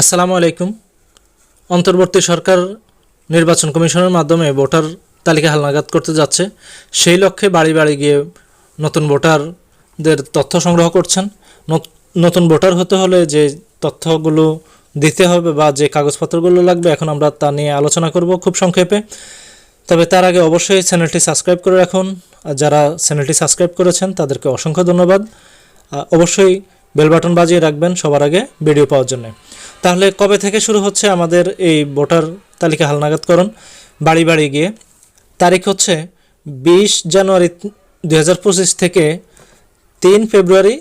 আসসালামু আলাইকুম। অন্তর্বর্তী সরকার নির্বাচন কমিশনের মাধ্যমে ভোটার তালিকা হালনাগাদ করতে যাচ্ছে। সেই লক্ষ্যে বাড়ি বাড়ি গিয়ে নতুন ভোটারদের তথ্য সংগ্রহ করছেন। নতুন ভোটার হতে হলে যে তথ্যগুলো দিতে হবে বা যে কাগজপত্রগুলো লাগবে এখন আমরা তা নিয়ে আলোচনা করব খুব সংক্ষেপে। তবে তার আগে অবশ্যই চ্যানেলটি সাবস্ক্রাইব করে রাখুন। আর যারা চ্যানেলটি সাবস্ক্রাইব করেছেন, তাদেরকে অসংখ্য ধন্যবাদ। অবশ্যই বেল বাটন বাজিয়ে রাখবেন সবার আগে ভিডিও পাওয়ার জন্য। তাহলে কবে থেকে শুরু হচ্ছে আমাদের এই ভোটার তালিকা হালনাগাদকরণ? বাড়ি বাড়ি গিয়ে। তারিখ হচ্ছে বিশ জানুয়ারি দু হাজার পঁচিশ থেকে তিন ফেব্রুয়ারি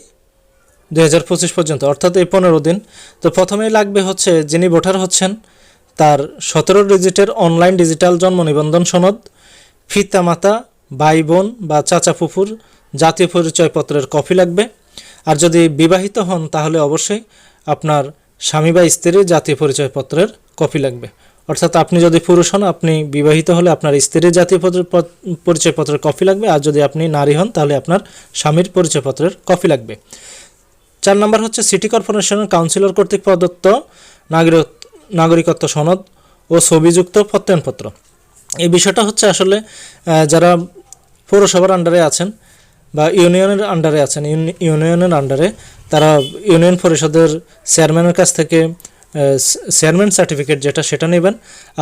দু হাজার পঁচিশ পর্যন্ত, অর্থাৎ এই পনেরো দিন। তো প্রথমেই লাগবে হচ্ছে যিনি ভোটার হচ্ছেন, তার সতেরো ডিজিটের অনলাইন ডিজিটাল জন্ম নিবন্ধন সনদ ফিতা মাতা ভাই বোন বা চাচা ফুফুর জাতীয় পরিচয়পত্রের কপি লাগবে। আর যদি বিবাহিত হন তাহলে অবশ্যই আপনার স্বামী বা স্ত্রীর জাতীয় পরিচয়পত্রের কপি লাগবে। অর্থাৎ আপনি যদি পুরুষ হন, আপনি বিবাহিত হলে আপনার স্ত্রীর জাতীয় পত্র- পরিচয়পত্রের কপি লাগবে, আর যদি আপনি নারী হন, তাহলে আপনার স্বামীর পরিচয়পত্রের কপি লাগবে। চার নম্বর হচ্ছে সিটি কর্পোরেশনের কাউন্সিলর কর্তৃক প্রদত্ত নাগরিক, নাগরিকত্ব সনদ ও ছবিযুক্ত প্রত্যয়নপত্র। এই বিষয়টা হচ্ছে আসলে যারা পৌরসভার আন্ডারে আছেন বা ইউনিয়নের আন্ডারে আছেন। ইউনিয়নের আন্ডারে তারা ইউনিয়ন পরিষদের চেয়ারম্যানের কাছ থেকে চেয়ারম্যান সার্টিফিকেট যেটা, সেটা নেবেন।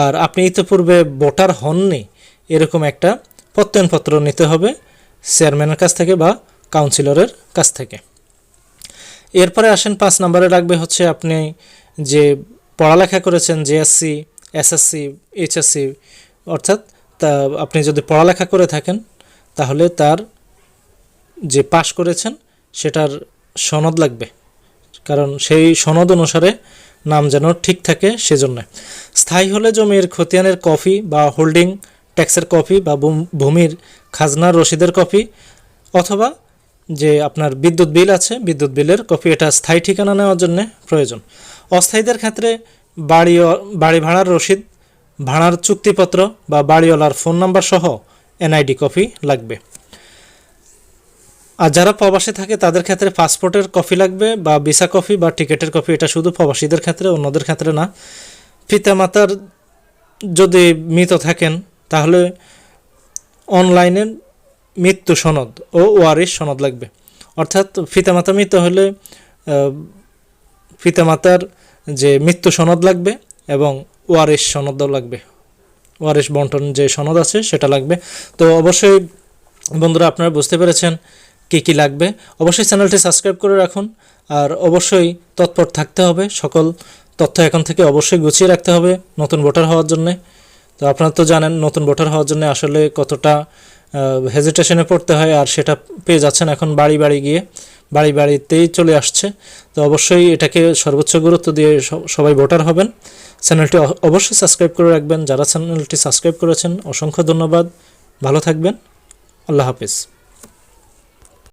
আর আপনি ইতিপূর্বে ভোটার হননি, এরকম একটা প্রত্যয়নপত্র নিতে হবে চেয়ারম্যানের কাছ থেকে বা কাউন্সিলরের কাছ থেকে। এরপরে আসেন পাঁচ নম্বরে রাখবে হচ্ছে আপনি যে পড়ালেখা করেছেন জেএসসি এসএসসি এইচএসসি অর্থাৎ তা আপনি যদি পড়ালেখা করে থাকেন, তাহলে তার যে পাশ করেছেন, সেটার সনদ লাগবে। কারণ সেই সনদ অনুসারে নাম যেন ঠিক থাকে সেজন্য। স্থায়ী হলে জমির খতিয়ানের কপি বা হোল্ডিং, ট্যাক্সের কপি বা ভূমির খাজনার রসিদের কপি, অথবা যে আপনার বিদ্যুৎ বিল আছে, বিদ্যুৎ বিলের কপি, এটা স্থায়ী ঠিকানা নেওয়ার জন্য প্রয়োজন। অস্থায়ীদের ক্ষেত্রে বাড়ি বাড়ি ভাড়ার রসিদ, ভাড়ার চুক্তিপত্র বা বাড়িওয়ালার ফোন নাম্বার সহ এনআইডি কপি লাগবে। আর যারা প্রবাসে থাকে, তাদের ক্ষেত্রে পাসপোর্টের কপি লাগবে বা ভিসা কপি বা টিকিটের কপি। এটা শুধু প্রবাসীদের ক্ষেত্রে, অন্যদের ক্ষেত্রে না। পিতামাতার যদি মৃত থাকেন, তাহলে অনলাইনে মৃত্যু সনদ ও ওয়ারিশ সনদ লাগবে। অর্থাৎ পিতামাতা মৃত হলে পিতামাতার যে মৃত্যু সনদ লাগবে এবং ওয়ারিশ সনদও লাগবে। ওয়ারিশ বন্টন যে সনদ আছে, সেটা লাগবে। তো অবশ্যই বন্ধুরা, আপনারা বুঝতে পেরেছেন কী কী লাগবে, অবশ্যই চ্যানেলটি সাবস্ক্রাইব করে রাখুন, আর অবশ্যই তৎপর থাকতে হবে, সকল তথ্য এখন থেকে অবশ্যই গুছিয়ে রাখতে হবে নতুন ভোটার হওয়ার জন্যে। তো আপনারা তো জানেন, নতুন ভোটার হওয়ার জন্য আসলে কতটা হেজিটেশনে পড়তে হয়, আর সেটা পেয়ে যাচ্ছেন এখন বাড়ি বাড়ি গিয়ে, বাড়ি বাড়িতেই চলে আসছে। তো অবশ্যই এটাকে সর্বোচ্চ গুরুত্ব দিয়ে সবাই ভোটার হবেন। চ্যানেলটি অবশ্যই সাবস্ক্রাইব করে রাখবেন। যারা চ্যানেলটি সাবস্ক্রাইব করেছেন, অসংখ্য ধন্যবাদ। ভালো থাকবেন। আল্লাহ হাফিজ।